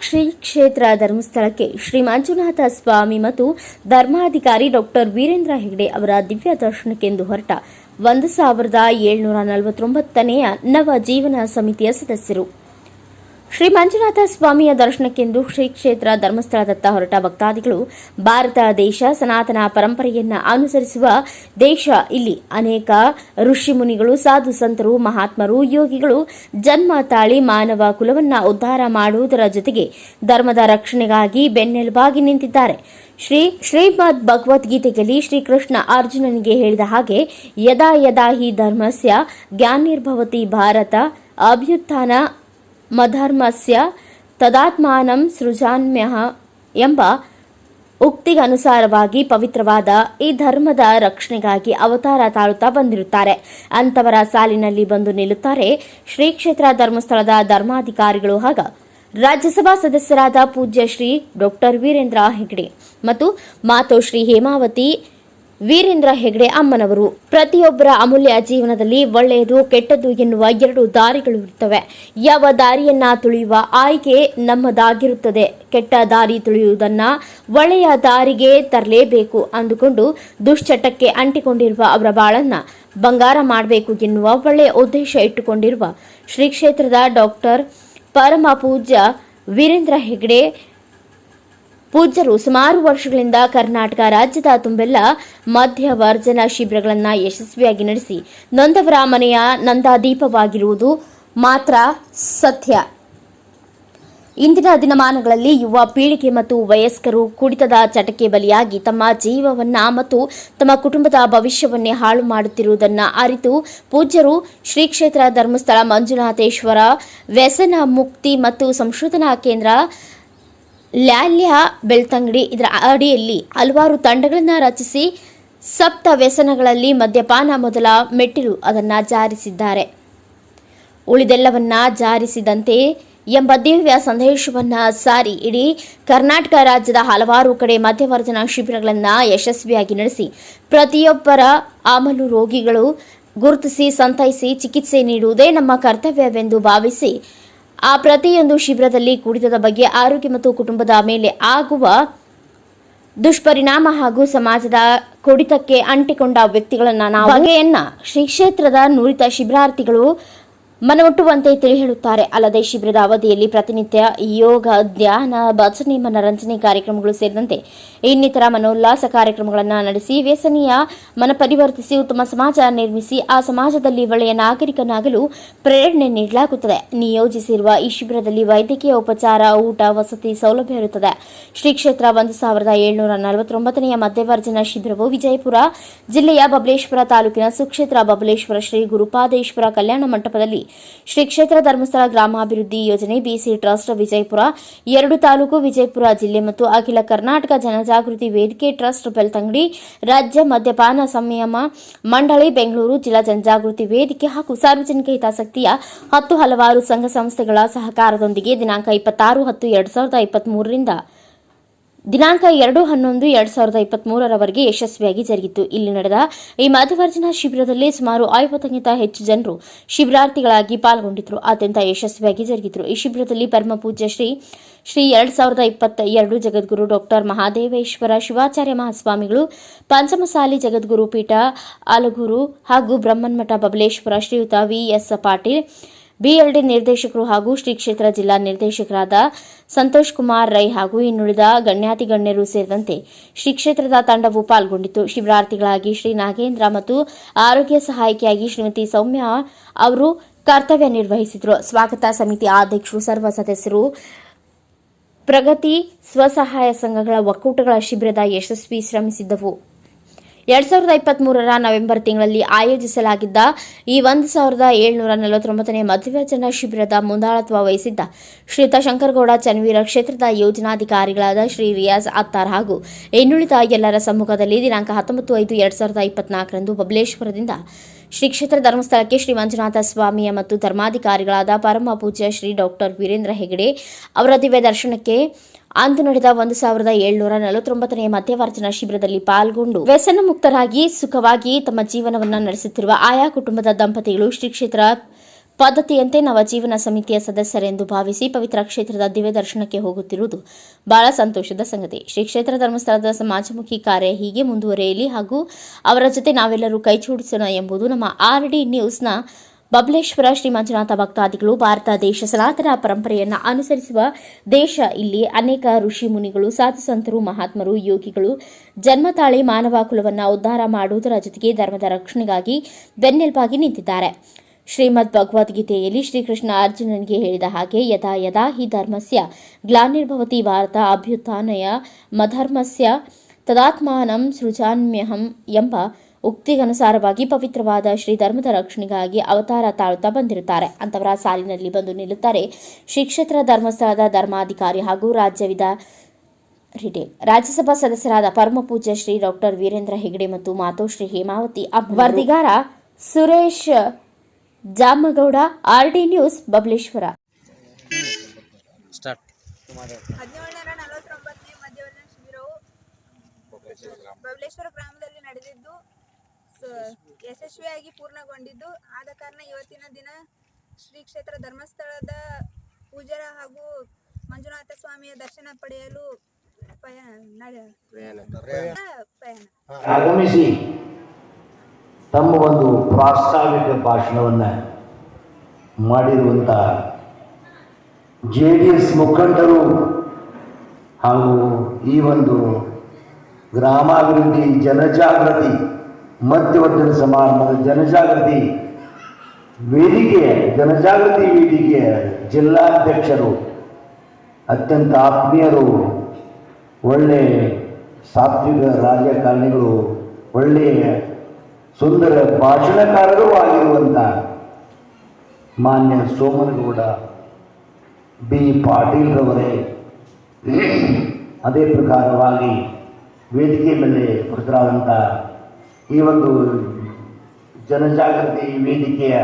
ಶ್ರೀ ಕ್ಷೇತ್ರ ಧರ್ಮಸ್ಥಳಕ್ಕೆ ಶ್ರೀ ಮಂಜುನಾಥ ಸ್ವಾಮಿ ಮತ್ತು ಧರ್ಮಾಧಿಕಾರಿ ಡಾಕ್ಟರ್ ವೀರೇಂದ್ರ ಹೆಗ್ಡೆ ಅವರ ದಿವ್ಯ ದರ್ಶನಕ್ಕೆಂದು ಹೊರಟ ಒಂದು ಸಾವಿರದ ಏಳ್ನೂರ ನಲವತ್ತೊಂಬತ್ತನೆಯ ನವ ಜೀವನ ಸಮಿತಿಯ ಸದಸ್ಯರು. ಶ್ರೀ ಮಂಜುನಾಥ ಸ್ವಾಮಿಯ ದರ್ಶನಕ್ಕೆಂದು ಶ್ರೀ ಕ್ಷೇತ್ರ ಧರ್ಮಸ್ಥಳದತ್ತ ಹೊರಟ ಭಕ್ತಾದಿಗಳು ಭಾರತ, ದೇಶ, ಸನಾತನ ಪರಂಪರೆಯನ್ನ ಅನುಸರಿಸುವ ದೇಶ. ಇಲ್ಲಿ ಅನೇಕ ಋಷಿ ಮುನಿಗಳು, ಸಾಧು ಸಂತರು, ಮಹಾತ್ಮರು, ಯೋಗಿಗಳು ಜನ್ಮ ತಾಳಿ ಮಾನವ ಕುಲವನ್ನ ಉದ್ಧಾರ ಮಾಡುವುದರ ಜೊತೆಗೆ ಧರ್ಮದ ರಕ್ಷಣೆಗಾಗಿ ಬೆನ್ನೆಲುಬಾಗಿ ನಿಂತಿದ್ದಾರೆ. ಶ್ರೀ ಶ್ರೀಮದ್ ಭಗವದ್ಗೀತೆಯಲ್ಲಿ ಶ್ರೀಕೃಷ್ಣ ಅರ್ಜುನನಿಗೆ ಹೇಳಿದ ಹಾಗೆ, ಯದಾ ಯದಾ ಹಿ ಧರ್ಮಸ್ಯ ಜ್ಞಾನಿರ್ಭವತಿ ಭಾರತ, ಅಭ್ಯುತ್ಥಾನ ಮಧರ್ಮಸ್ಯ ತದಾತ್ಮಾನಂ ಸೃಜಾನ್ಯಹ ಎಂಬ ಉಕ್ತಿಗನುಸಾರವಾಗಿ ಪವಿತ್ರವಾದ ಈ ಧರ್ಮದ ರಕ್ಷಣೆಗಾಗಿ ಅವತಾರ ತಾಳುತ್ತಾ ಬಂದಿರುತ್ತಾರೆ. ಅಂತವರ ಸಾಲಿನಲ್ಲಿ ಬಂದು ನಿಲ್ಲುತ್ತಾರೆ ಶ್ರೀ ಕ್ಷೇತ್ರ ಧರ್ಮಸ್ಥಳದ ಧರ್ಮಾಧಿಕಾರಿಗಳು ಹಾಗೂ ರಾಜ್ಯಸಭಾ ಸದಸ್ಯರಾದ ಪೂಜ್ಯ ಶ್ರೀ ಡಾಕ್ಟರ್ ವೀರೇಂದ್ರ ಹೆಗ್ಡೆ ಮತ್ತು ಮಾತೋಶ್ರೀ ಹೇಮಾವತಿ ವೀರೇಂದ್ರ ಹೆಗ್ಡೆ ಅಮ್ಮನವರು. ಪ್ರತಿಯೊಬ್ಬರ ಅಮೂಲ್ಯ ಜೀವನದಲ್ಲಿ ಒಳ್ಳೆಯದು ಕೆಟ್ಟದ್ದು ಎನ್ನುವ ಎರಡು ದಾರಿಗಳು ಇರುತ್ತವೆ. ಯಾವ ದಾರಿಯನ್ನ ತುಳಿಯುವ ಆಯ್ಕೆ ನಮ್ಮದಾಗಿರುತ್ತದೆ. ಕೆಟ್ಟ ದಾರಿ ತುಳಿಯುವುದನ್ನ ಒಳ್ಳೆಯ ದಾರಿಗೆ ತರಲೇಬೇಕು ಅಂದುಕೊಂಡು ದುಶ್ಚಟಕ್ಕೆ ಅಂಟಿಕೊಂಡಿರುವ ಅವರ ಬಾಳನ್ನ ಬಂಗಾರ ಮಾಡಬೇಕು ಎನ್ನುವ ಒಳ್ಳೆಯ ಉದ್ದೇಶ ಇಟ್ಟುಕೊಂಡಿರುವ ಶ್ರೀ ಕ್ಷೇತ್ರದ ಡಾಕ್ಟರ್ ಪರಮ ಪೂಜ್ಯ ವೀರೇಂದ್ರ ಹೆಗ್ಡೆ ಪೂಜ್ಯರು ಸುಮಾರು ವರ್ಷಗಳಿಂದ ಕರ್ನಾಟಕ ರಾಜ್ಯದ ತುಂಬೆಲ್ಲ ಮಧ್ಯವರ್ಜನ ಶಿಬಿರಗಳನ್ನು ಯಶಸ್ವಿಯಾಗಿ ನಡೆಸಿ ನೊಂದವರ ಮನೆಯ ನಂದಾದೀಪವಾಗಿರುವುದು ಮಾತ್ರ ಸತ್ಯ. ಇಂದಿನ ದಿನಮಾನಗಳಲ್ಲಿ ಯುವ ಪೀಳಿಗೆ ಮತ್ತು ವಯಸ್ಕರು ಕುಡಿತದ ಚಟಕ್ಕೆ ಬಲಿಯಾಗಿ ತಮ್ಮ ಜೀವವನ್ನ ಮತ್ತು ತಮ್ಮ ಕುಟುಂಬದ ಭವಿಷ್ಯವನ್ನೇ ಹಾಳು ಮಾಡುತ್ತಿರುವುದನ್ನು ಅರಿತು ಪೂಜ್ಯರು ಶ್ರೀ ಕ್ಷೇತ್ರ ಧರ್ಮಸ್ಥಳ ಮಂಜುನಾಥೇಶ್ವರ ವ್ಯಸನ ಮುಕ್ತಿ ಮತ್ತು ಸಂಶೋಧನಾ ಕೇಂದ್ರ ಲ್ಯಾಲ್ಯ ಬೆಳ್ತಂಗಡಿ ಇದರ ಅಡಿಯಲ್ಲಿ ಹಲವಾರು ತಂಡಗಳನ್ನು ರಚಿಸಿ ಸಪ್ತ ವ್ಯಸನಗಳಲ್ಲಿ ಮದ್ಯಪಾನ ಮೊದಲ ಮೆಟ್ಟಿಲು ಅದನ್ನು ಜಾರಿಸಿದ್ದಾರೆ. ಉಳಿದೆಲ್ಲವನ್ನ ಜಾರಿಸಿದಂತೆ ಎಂಬ ದಿವ್ಯ ಸಂದೇಶವನ್ನ ಸಾರಿ ಇಡೀ ಕರ್ನಾಟಕ ರಾಜ್ಯದ ಹಲವಾರು ಕಡೆ ಮಧ್ಯವರ್ಜನ ಶಿಬಿರಗಳನ್ನು ಯಶಸ್ವಿಯಾಗಿ ನಡೆಸಿ ಪ್ರತಿಯೊಬ್ಬರ ಆಮಲು ರೋಗಿಗಳು ಗುರುತಿಸಿ ಸಂತೈಸಿ ಚಿಕಿತ್ಸೆ ನೀಡುವುದೇ ನಮ್ಮ ಕರ್ತವ್ಯವೆಂದು ಭಾವಿಸಿ ಆ ಪ್ರತಿಯೊಂದು ಶಿಬಿರದಲ್ಲಿ ಕುಡಿತದ ಬಗ್ಗೆ ಆರೋಗ್ಯ ಮತ್ತು ಕುಟುಂಬದ ಮೇಲೆ ಆಗುವ ದುಷ್ಪರಿಣಾಮ ಹಾಗೂ ಸಮಾಜದ ಕುಡಿತಕ್ಕೆ ಅಂಟಿಕೊಂಡ ವ್ಯಕ್ತಿಗಳನ್ನ ನಾವು ಬಗೆಯನ್ನ ಶ್ರೀ ಕ್ಷೇತ್ರದ ನುರಿತ ಶಿಬಿರಾರ್ಥಿಗಳು ಮನಮುಟ್ಟುವಂತೆ ತಿಳಿ ಹೇಳುತ್ತಾರೆ ಅಲ್ಲದೆ, ಶಿಬಿರದ ಅವಧಿಯಲ್ಲಿ ಪ್ರತಿನಿತ್ಯ ಯೋಗ, ಧ್ಯಾನ, ಭಜನೆ, ಮನರಂಜನೆ ಕಾರ್ಯಕ್ರಮಗಳು ಸೇರಿದಂತೆ ಇನ್ನಿತರ ಮನೋಲ್ಲಾಸ ಕಾರ್ಯಕ್ರಮಗಳನ್ನು ನಡೆಸಿ, ವ್ಯಸನೀಯ ಮನ ಪರಿವರ್ತಿಸಿ, ಉತ್ತಮ ಸಮಾಜ ನಿರ್ಮಿಸಿ, ಆ ಸಮಾಜದಲ್ಲಿ ಒಳ್ಳೆಯ ನಾಗರಿಕನಾಗಲು ಪ್ರೇರಣೆ ನೀಡಲಾಗುತ್ತದೆ. ನಿಯೋಜಿಸಿರುವ ಈ ಶಿಬಿರದಲ್ಲಿ ವೈದ್ಯಕೀಯ ಉಪಚಾರ, ಊಟ, ವಸತಿ ಸೌಲಭ್ಯ ಇರುತ್ತದೆ. ಶ್ರೀ ಕ್ಷೇತ್ರ ಒಂದು ಸಾವಿರದ ಏಳುನೂರ ನಲವತ್ತೊಂಬತ್ತನೆಯ ಮಧ್ಯವರ್ಜನ ಶಿಬಿರವು ವಿಜಯಪುರ ಜಿಲ್ಲೆಯ ಬಬಲೇಶ್ವರ ತಾಲೂಕಿನ ಸುಕ್ಷೇತ್ರ ಬಬಲೇಶ್ವರ ಶ್ರೀ ಗುರುಪಾದೇಶ್ವರ ಕಲ್ಯಾಣ ಮಂಟಪದಲ್ಲಿ ಶ್ರೀ ಕ್ಷೇತ್ರ ಧರ್ಮಸ್ಥಳ ಗ್ರಾಮಾಭಿವೃದ್ಧಿ ಯೋಜನೆ ಬಿಸಿ ಟ್ರಸ್ಟ್ ವಿಜಯಪುರ, ಎರಡು ತಾಲೂಕು ವಿಜಯಪುರ ಜಿಲ್ಲೆ ಮತ್ತು ಅಖಿಲ ಕರ್ನಾಟಕ ಜನಜಾಗೃತಿ ವೇದಿಕೆ ಟ್ರಸ್ಟ್ ಬೆಳ್ತಂಗಡಿ, ರಾಜ್ಯ ಮದ್ಯಪಾನ ಸಂಯಮ ಮಂಡಳಿ ಬೆಂಗಳೂರು ಜಿಲ್ಲಾ ಜನಜಾಗೃತಿ ವೇದಿಕೆ ಹಾಗೂ ಸಾರ್ವಜನಿಕ ಹಿತಾಸಕ್ತಿಯ ಹತ್ತು ಹಲವಾರು ಸಂಘ ಸಂಸ್ಥೆಗಳ ಸಹಕಾರದೊಂದಿಗೆ ದಿನಾಂಕ ಇಪ್ಪತ್ತಾರು ಹತ್ತು ಎರಡು ಸಾವಿರದ ಇಪ್ಪತ್ಮೂರರಿಂದ ದಿನಾಂಕ ಎರಡು ಹನ್ನೊಂದು ಎರಡ್ ಸಾವಿರದ ಇಪ್ಪತ್ಮೂರರವರೆಗೆ ಯಶಸ್ವಿಯಾಗಿ ಜರುಗಿತು. ಇಲ್ಲಿ ನಡೆದ ಈ ಮಧ್ಯವರ್ಜನ ಶಿಬಿರದಲ್ಲಿ ಸುಮಾರು ಐವತ್ತಕ್ಕಿಂತ ಹೆಚ್ಚು ಜನರು ಶಿಬಿರಾರ್ಥಿಗಳಾಗಿ ಪಾಲ್ಗೊಂಡಿದ್ದರು. ಅತ್ಯಂತ ಯಶಸ್ವಿಯಾಗಿ ಜರುಗಿದ್ರು. ಈ ಶಿಬಿರದಲ್ಲಿ ಪರಮಪೂಜ್ಯ ಶ್ರೀ ಶ್ರೀ ಎರಡ್ ಸಾವಿರದ ಇಪ್ಪತ್ತ ಎರಡು ಜಗದ್ಗುರು ಡಾಕ್ಟರ್ ಮಹಾದೇವೇಶ್ವರ ಶಿವಾಚಾರ್ಯ ಮಹಾಸ್ವಾಮಿಗಳು, ಪಂಚಮಸಾಲಿ ಜಗದ್ಗುರು ಪೀಠ ಆಲಗೂರು ಹಾಗೂ ಬ್ರಹ್ಮನ್ಮಠ ಬಬಲೇಶ್ವರ ಶ್ರೀಯುತ ವಿಎಸ್ ಪಾಟೀಲ್ ಬಿಎಲ್ಡಿ ನಿರ್ದೇಶಕರು ಹಾಗೂ ಶ್ರೀ ಕ್ಷೇತ್ರ ಜಿಲ್ಲಾ ನಿರ್ದೇಶಕರಾದ ಸಂತೋಷ್ ಕುಮಾರ್ ರೈ ಹಾಗೂ ಇನ್ನುಳಿದ ಗಣ್ಯಾತಿ ಗಣ್ಯರು ಸೇರಿದಂತೆ ಶ್ರೀ ಕ್ಷೇತ್ರದ ತಂಡವು ಪಾಲ್ಗೊಂಡಿತು ಶಿಬಿರಾರ್ಥಿಗಳಾಗಿ ಶ್ರೀ ನಾಗೇಂದ್ರ ಮತ್ತು ಆರೋಗ್ಯ ಸಹಾಯಕಿಯಾಗಿ ಶ್ರೀಮತಿ ಸೌಮ್ಯ ಅವರು ಕರ್ತವ್ಯ ನಿರ್ವಹಿಸಿದರು. ಸ್ವಾಗತ ಸಮಿತಿ ಅಧ್ಯಕ್ಷರು, ಸರ್ವ ಸದಸ್ಯರು, ಪ್ರಗತಿ ಸ್ವಸಹಾಯ ಸಂಘಗಳ ಒಕ್ಕೂಟಗಳ ಶಿಬಿರದ ಯಶಸ್ವಿ ಶ್ರಮಿಸಿದ್ದವು. ಎರಡ್ ಸಾವಿರದ ಇಪ್ಪತ್ತ್ ಮೂರರ ನವೆಂಬರ್ ತಿಂಗಳಲ್ಲಿ ಆಯೋಜಿಸಲಾಗಿದ್ದ ಈ ಒಂದು ಸಾವಿರದ ಏಳ್ನೂರ ನಲವತ್ತೊಂಬತ್ತನೇ ಮಧ್ಯವರ್ಜನ ಶಿಬಿರದ ಮುಂದಾಳತ್ವ ವಹಿಸಿದ್ದ ಶ್ರೀಯುತ ಶಂಕರಗೌಡ ಚನ್ವೀರ ಕ್ಷೇತ್ರದ ಯೋಜನಾಧಿಕಾರಿಗಳಾದ ಶ್ರೀ ರಿಯಾಜ್ ಅತ್ತಾರ್ ಹಾಗೂ ಇನ್ನುಳಿದ ಎಲ್ಲರ ಸಮ್ಮುಖದಲ್ಲಿ ದಿನಾಂಕ ಹತ್ತೊಂಬತ್ತು ಐದು ಎರಡ್ ಸಾವಿರದ ಇಪ್ಪತ್ನಾಲ್ಕರಂದು ಬಬಲೇಶ್ವರದಿಂದ ಶ್ರೀ ಕ್ಷೇತ್ರ ಧರ್ಮಸ್ಥಳಕ್ಕೆ ಶ್ರೀ ಮಂಜುನಾಥ ಸ್ವಾಮಿಯ ಮತ್ತು ಧರ್ಮಾಧಿಕಾರಿಗಳಾದ ಪರಮ ಪೂಜ್ಯ ಶ್ರೀ ಡಾಕ್ಟರ್ ವೀರೇಂದ್ರ ಹೆಗಡೆ ಅವರ ದಿವ್ಯ ದರ್ಶನಕ್ಕೆ ಅಂದು ನಡೆದ ಒಂದು ಸಾವಿರದ ಏಳ್ನೂರ ನಲವತ್ತೊಂಬತ್ತನೆಯ ಮಧ್ಯವರ್ಜನ ಶಿಬಿರದಲ್ಲಿ ಪಾಲ್ಗೊಂಡು ವ್ಯಸನ ಮುಕ್ತರಾಗಿ ಸುಖವಾಗಿ ತಮ್ಮ ಜೀವನವನ್ನು ನಡೆಸುತ್ತಿರುವ ಆಯಾ ಕುಟುಂಬದ ದಂಪತಿಗಳು ಶ್ರೀ ಕ್ಷೇತ್ರ ಪದ್ಧತಿಯಂತೆ ನವಜೀವನ ಸಮಿತಿಯ ಸದಸ್ಯರೆಂದು ಭಾವಿಸಿ ಪವಿತ್ರ ಕ್ಷೇತ್ರದ ದಿವ್ಯ ದರ್ಶನಕ್ಕೆ ಹೋಗುತ್ತಿರುವುದು ಬಹಳ ಸಂತೋಷದ ಸಂಗತಿ. ಶ್ರೀ ಕ್ಷೇತ್ರ ಧರ್ಮಸ್ಥಳದ ಸಮಾಜಮುಖಿ ಕಾರ್ಯ ಹೀಗೆ ಮುಂದುವರೆಯಲಿ ಹಾಗೂ ಅವರ ಜೊತೆ ನಾವೆಲ್ಲರೂ ಕೈಜೋಡಿಸೋಣ ಎಂಬುದು ನಮ್ಮ ಆರ್ ಡಿ ನ್ಯೂಸ್ನ ಬಬಲೇಶ್ವರ ಶ್ರೀ ಮಂಜುನಾಥ ಭಕ್ತಾದಿಗಳು ಭಾರತ ದೇಶ ಸನಾತನ ಪರಂಪರೆಯನ್ನ ಅನುಸರಿಸುವ ದೇಶ ಇಲ್ಲಿ ಅನೇಕ ಋಷಿ ಮುನಿಗಳು ಸಾಧು ಸಂತರು ಮಹಾತ್ಮರು, ಯೋಗಿಗಳು ಜನ್ಮ ತಾಳಿ ಮಾನವ ಕುಲವನ್ನು ಉದ್ಧಾರ ಮಾಡುವುದರ ಜೊತೆಗೆ ಧರ್ಮದ ರಕ್ಷಣೆಗಾಗಿ ಬೆನ್ನೆಲುಬಾಗಿ ನಿಂತಿದ್ದಾರೆ. ಶ್ರೀಮದ್ ಭಗವದ್ಗೀತೆಯಲ್ಲಿ ಶ್ರೀಕೃಷ್ಣ ಅರ್ಜುನನಿಗೆ ಹೇಳಿದ ಹಾಗೆ, ಯದಾ ಯದಾ ಹಿ ಧರ್ಮಸ್ಯ ಗ್ಲಾನಿರ್ಭವತಿ ಭಾರತ ಅಭ್ಯುತ್ಥಾನಯ ಮಧರ್ಮಸ್ಯ ತದಾತ್ಮಾನಂ ಸೃಜಾನ್ಯಹಂ ಎಂಬ ಉಕ್ತಿಗನುಸಾರವಾಗಿ ಪವಿತ್ರವಾದ ಶ್ರೀ ಧರ್ಮದ ರಕ್ಷಣೆಗಾಗಿ ಅವತಾರ ತಾಳುತ್ತಾ ಬಂದಿರುತ್ತಾರೆ. ಅಂತವರ ಸಾಲಿನಲ್ಲಿ ಬಂದು ನಿಲ್ಲುತ್ತಾರೆ ಶ್ರೀ ಕ್ಷೇತ್ರ ಧರ್ಮಸ್ಥಳದ ಧರ್ಮಾಧಿಕಾರಿ ಹಾಗೂ ರಾಜ್ಯವಿದ ರಿಡೆ. ರಾಜ್ಯಸಭಾ ಸದಸ್ಯರಾದ ಪರಮ ಪೂಜ್ಯ ಶ್ರೀ ಡಾಕ್ಟರ್ ವೀರೇಂದ್ರ ಹೆಗಡೆ ಮತ್ತು Matoshri Hemavathi ವರದಿಗಾರ Suresh Jamagouda R D news Babaleshwar. Babaleshwar ಗ್ರಾಮದಲ್ಲಿ ನಡೆದಿದ್ದು ಯಶಸ್ವಿಯಾಗಿ ಪೂರ್ಣಗೊಂಡಿದ್ದು. ಆದ ಕಾರಣ ಇವತ್ತಿನ ದಿನ ಶ್ರೀ ಕ್ಷೇತ್ರ ಧರ್ಮಸ್ಥಳದ ಪೂಜಾರ ಹಾಗೂ ಮಂಜುನಾಥ ಸ್ವಾಮಿಯ ದರ್ಶನ ಪಡೆಯಲು ಆಗಮಿಸಿ ತಮ್ಮ ಒಂದು ಪ್ರಾಸ್ತಾವಿಕ ಭಾಷಣವನ್ನ ಮಾಡಿರುವಂತ ಜೆ ಡಿ ಎಸ್ ಮುಖಂಡರು ಹಾಗೂ ಈ ಒಂದು ಗ್ರಾಮಾಭಿವೃದ್ಧಿ ಜನಜಾಗೃತಿ ಮಧ್ಯವರ್ತಿನ ಸಮಾರಂಭದ ಜನಜಾಗೃತಿ ವೇದಿಕೆ ಜನಜಾಗೃತಿ ವೇದಿಕೆಯ ಜಿಲ್ಲಾಧ್ಯಕ್ಷರು, ಅತ್ಯಂತ ಆತ್ಮೀಯರು, ಒಳ್ಳೆ ಸಾತ್ವಿಕ ರಾಜಕಾರಣಿಗಳು, ಒಳ್ಳೆಯ ಸುಂದರ ಭಾಷಣಕಾರರೂ ಆಗಿರುವಂಥ ಮಾನ್ಯ ಸೋಮನಗೌಡ ಬಿ. ಪಾಟೀಲ್ರವರೇ ಅದೇ ಪ್ರಕಾರವಾಗಿ ವೇದಿಕೆ ಮೇಲೆ ಉಪಸ್ಥಿತರಾದಂಥ ಈ ಒಂದು ಜನಜಾಗೃತಿ ವೇದಿಕೆಯ